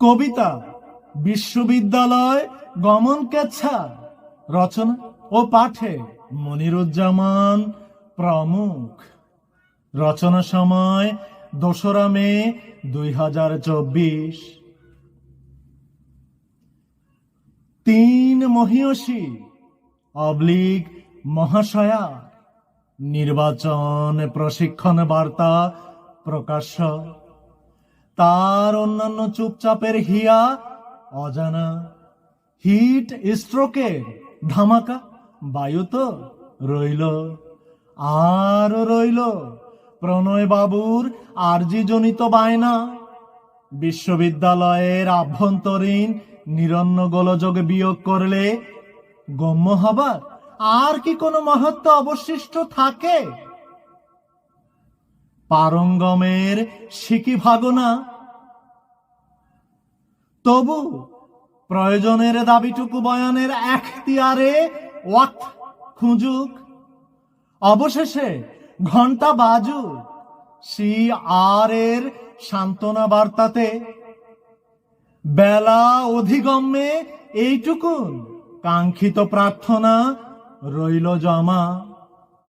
কবিতা, বিশ্ববিদ্যালয় গমন কেচ্ছা, রচনা ও পাঠে মনিরুজ্জামান প্রমুখ। রচনা সময় দোসরা মে দুই হাজার চব্বিশ। তিন মহিয়সী অবলিক মহাশয়া, নির্বাচন প্রশিক্ষণ বার্তা প্রকাশ্য তার অন্যান্য চুপচাপের হিয়া, অজানা। হিট, স্ট্রোকে ধামাকা, বায়ু তো রইল, আর রইল। প্রণয় বাবুর আরজি জনিত বায়না, বিশ্ববিদ্যালয়ের আভ্যন্তরীণ নিরন্ন গোলযোগ বিয়োগ করলে গম্য হবার আর কি কোনো মহত্ব অবশিষ্ট থাকে? পারঙ্গমের সিকি ভাগনা। তবু প্রয়োজনের দাবিটুকু বয়ানের এখতিয়ারে ওয়াক্ত খুঁজুক। অবশেষে ঘণ্টা বাজু সি আর এর সান্ত্বনা বার্তাতে। বেলা অধিগম্যে এইটুকুন কাঙ্ক্ষিত প্রার্থনা রইল জমা।